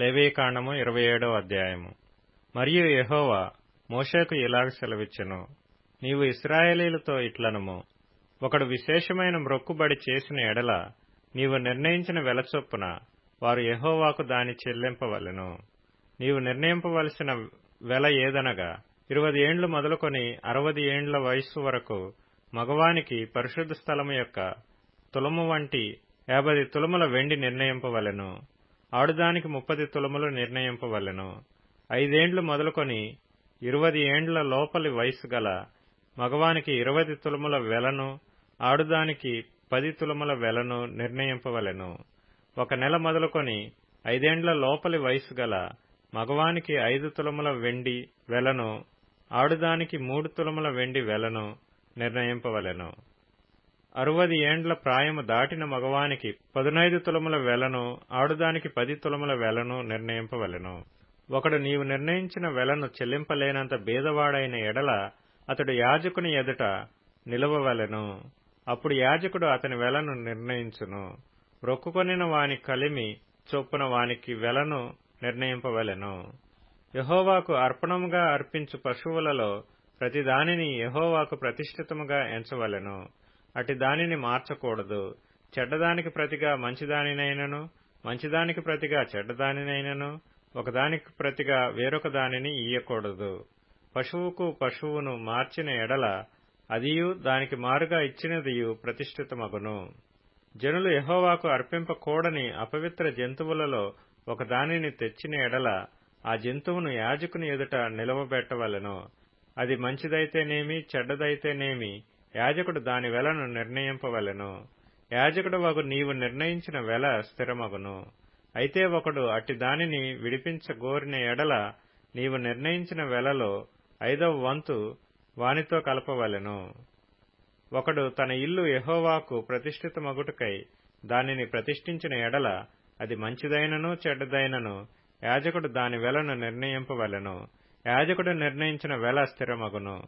లేవీకాండము ఇరవై ఏడో అధ్యాయము. మరియు యహోవా మోషేకు ఇలాగ సెలవిచ్చెను నీవు ఇస్రాయేలీలతో ఇట్లనము. ఒకడు విశేషమైన మ్రొక్కుబడి చేసిన ఎడల నీవు నిర్ణయించిన వెల చొప్పున వారు యహోవాకు దాని చెల్లింపవలెను. నీవు నిర్ణయింపవలసిన వెల ఏదనగా ఇరవై ఏండ్లు మొదలుకొని అరవది ఏండ్ల వయస్సు వరకు మగవానికి పరిశుద్ధ స్థలము యొక్క తులము వంటి యాభై తులముల వెండి నిర్ణయింపవలెను. ఆడుదానికి ముప్పది తులములు నిర్ణయింపవలెను. ఐదేండ్లు మొదలుకొని ఇరవది ఏండ్ల లోపలి వయసు గల మగవానికి ఇరవై తులముల వెలను ఆడుదానికి పది తులముల వెలను నిర్ణయింపవలెను. ఒక నెల మొదలుకొని ఐదేండ్ల లోపలి వయసు గల మగవానికి ఐదు తులముల వెండి వెలను ఆడుదానికి మూడు తులముల వెండి వెలను నిర్ణయింపవలెను. అరవది ఏండ్ల ప్రాయము దాటిన మగవానికి పదునైదు తులముల వెలను ఆడుదానికి పది తులముల వెలను నిర్ణయింపవలెను. ఒకడు నీవు నిర్ణయించిన వెలను చెల్లింపలేనంత బీదవాడైన ఎడల అతడు యాజకుని ఎదుట నిలవవలెను. అప్పుడు యాజకుడు అతని వెలను నిర్ణయించును. రొక్కుకొనిన వాని కలిమి చొప్పున వానికి వెలను నిర్ణయింపవలెను. యహోవాకు అర్పణముగా అర్పించు పశువులలో ప్రతిదానిని యహోవాకు ప్రతిష్ఠితముగా ఎంచవలెను. అటి దానిని మార్చకూడదు. చెడ్డదానికి ప్రతిగా మంచిదానినైనను మంచిదానికి ప్రతిగా చెడ్డదానినైనను ఒకదానికి ప్రతిగా వేరొక దానిని ఇయ్యకూడదు. పశువుకు పశువును మార్చిన ఎడల అదియు దానికి మారుగా ఇచ్చినదియు ప్రతిష్ఠితమగును. జనులు యహోవాకు అర్పింపకూడని అపవిత్ర జంతువులలో ఒకదానిని తెచ్చిన ఎడల ఆ జంతువును యాజకుని ఎదుట నిలవబెట్టవలెను. అది మంచిదైతేనేమి చెడ్డదైతేనేమి యాజకుడు దాని వెలను నిర్ణయింపవలెను. యాజకుడు వగు నీవు నిర్ణయించిన వెల స్థిరమగును. అయితే ఒకడు అట్టి దానిని విడిపించగోరిన ఎడల నీవు నిర్ణయించిన వెలలో ఐదవ వంతు వానితో కలపవలెను. ఒకడు తన ఇల్లు యహోవాకు ప్రతిష్ఠితమగుటకై దానిని ప్రతిష్ఠించిన ఎడల అది మంచిదైనను చెడ్డదైనను యాజకుడు దాని వెలను నిర్ణయింపవలెను. యాజకుడు నిర్ణయించిన వెల స్థిరమగును.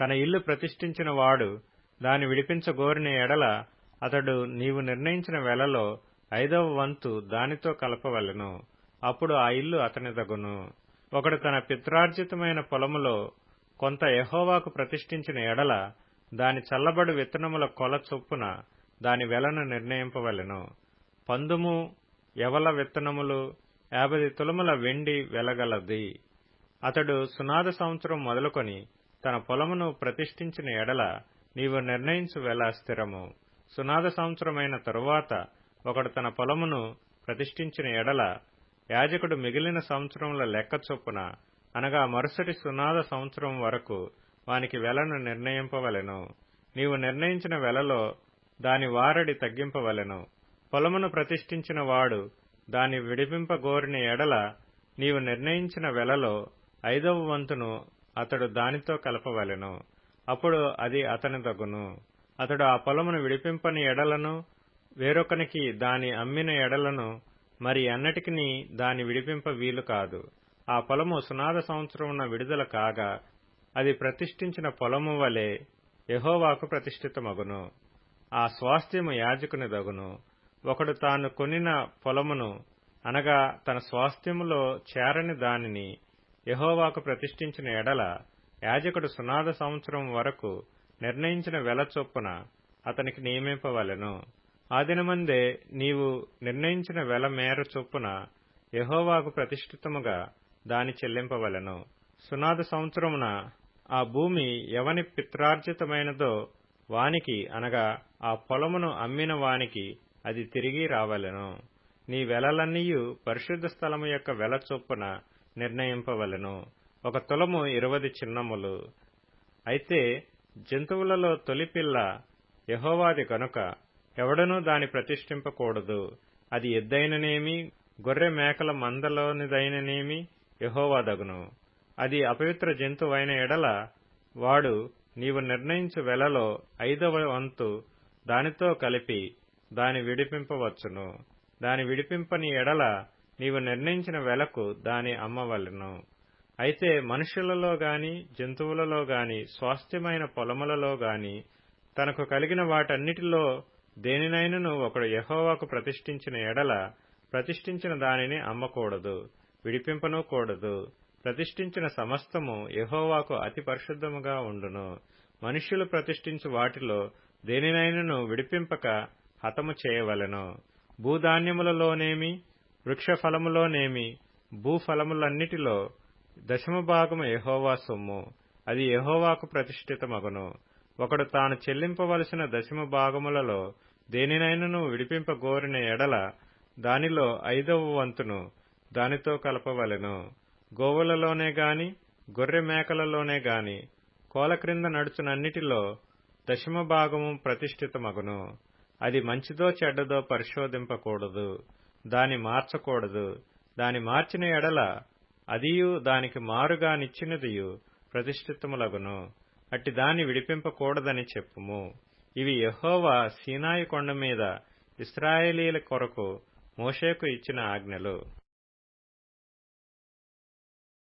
తన ఇల్లు ప్రతిష్ఠించిన వాడు దాని విడిపించగోరిన ఎడల అతడు నీవు నిర్ణయించిన వెలలో ఐదవ వంతు దానితో కలపవలెను. అప్పుడు ఆ ఇల్లు అతనిదగును. ఒకడు తన పిత్రార్జితమైన పొలములో కొంత ఎహోవాకు ప్రతిష్ఠించిన ఎడల దాని చల్లబడు విత్తనముల కొల చొప్పున దాని వెలను నిర్ణయింపవలెను. పందుము ఎవల విత్తనములు యాభై తులముల వెండి వెలగలది. అతడు సునాద సంవత్సరం మొదలుకొని తన పొలమును ప్రతిష్ఠించిన ఎడల నీవు నిర్ణయించు వేళ స్థిరము. సునాద సంవత్సరమైన తరువాత ఒకడు తన పొలమును ప్రతిష్ఠించిన ఎడల యాజకుడు మిగిలిన సంవత్సరముల లెక్క చొప్పున అనగా మరుసటి సునాద సంవత్సరం వరకు వానికి వెలను నిర్ణయింపవలెను. నీవు నిర్ణయించిన వెలలో దాని వారడి తగ్గింపవలెను. పొలమును ప్రతిష్ఠించిన వాడు దాని విడిపింపగోరిన ఎడల నీవు నిర్ణయించిన వెలలో ఐదవ వంతును అతడు దానితో కలపవలెను. అప్పుడు అది అతని తగును అతడు ఆ పొలమును విడిపింపని ఎడలను వేరొకనికి దాని అమ్మిన ఎడలను మరి అన్నటికి దాని విడిపింప వీలు కాదు. ఆ పొలము సునాద సంవత్సరమున విడుదల కాగా అది ప్రతిష్ఠించిన పొలము వలె యహోవాకు ప్రతిష్ఠితమగును. ఆ స్వాస్థ్యము యాజకుని దగును ఒకడు తాను కొనిన పొలమును అనగా తన స్వాస్థ్యములో చేరని దానిని యహోవాకు ప్రతిష్ఠించిన ఎడల యాజకుడు సునాద సంవత్సరం వరకు నిర్ణయించిన వెల చొప్పున అతనికి నియమింపవలెను. ఆ దినమందే నీవు నిర్ణయించిన వెల మేర చొప్పున యహోవాకు ప్రతిష్ఠితముగా దాని చెల్లింపవలెను. సునాద సంవత్సరమున ఆ భూమి ఎవని పిత్రార్జితమైనదో వానికి అనగా ఆ పొలమును అమ్మిన వానికి అది తిరిగి రావలెను. నీ వెలలన్నీయు పరిశుద్ధ స్థలము యొక్క వెల చొప్పున నిర్ణయింపవలెను. ఒక తులము ఇరవది చిన్నములు అయితే జంతువులలో తొలిపిల్ల యహోవాది కనుక ఎవడనూ దాని ప్రతిష్ఠింపకూడదు. అది ఎద్దైననేమి గొర్రె మేకల మందలోనిదైననేమి యహోవాదగును అది అపవిత్ర జంతువైన ఎడల వాడు నీవు నిర్ణయించు వెలలో ఐదవ వంతు దానితో కలిపి దాని విడిపింపవచ్చును. దాని విడిపింపని ఎడల నీవు నిర్ణయించిన వెలకు దాని అమ్మవలెను అయితే మనుషులలో గాని జంతువులలో గాని స్వాస్థ్యమైన పొలములలో గాని తనకు కలిగిన వాటన్నిటిలో దేనినైనను ఒకడు యహోవాకు ప్రతిష్ఠించిన ఎడల ప్రతిష్ఠించిన దానిని అమ్మకూడదు విడిపింపనూ కూడదు. ప్రతిష్ఠించిన సమస్తము యహోవాకు అతి పరిశుద్ధముగా ఉండును. మనుష్యులు ప్రతిష్ఠించు వాటిలో దేనినైనను విడిపింపక హతము చేయవలెను. భూధాన్యములలోనేమి? వృక్షఫలములోనేమి భూఫలములన్నిటిలో దశమ ఎహోవా సొమ్ము. అది ఎహోవాకు ప్రతిష్ఠితమగును. ఒకడు తాను చెల్లింపవలసిన దశమ భాగములలో దేనినైనను విడిపింపగోరిన ఎడల దానిలో ఐదవ వంతును దానితో కలపవలెను. గోవులలోనే గాని గొర్రె మేకలలోనే గాని కోల క్రింద నడుచునన్నిటిలో దశమ భాగము ప్రతిష్ఠితమగును. అది మంచిదో చెడ్డదో పరిశోధింపకూడదు. దాని మార్చకూడదు. దాని మార్చిన ఎడల అదియు దానికి మారుగా నిచ్చినదియు ప్రతిష్ఠితములగును. అట్టి దాన్ని విడిపింపకూడదని చెప్పుము. ఇవి యహోవా సీనాయి కొండ మీద ఇస్రాయేలీల కొరకు మోషేకు ఇచ్చిన ఆజ్ఞలు.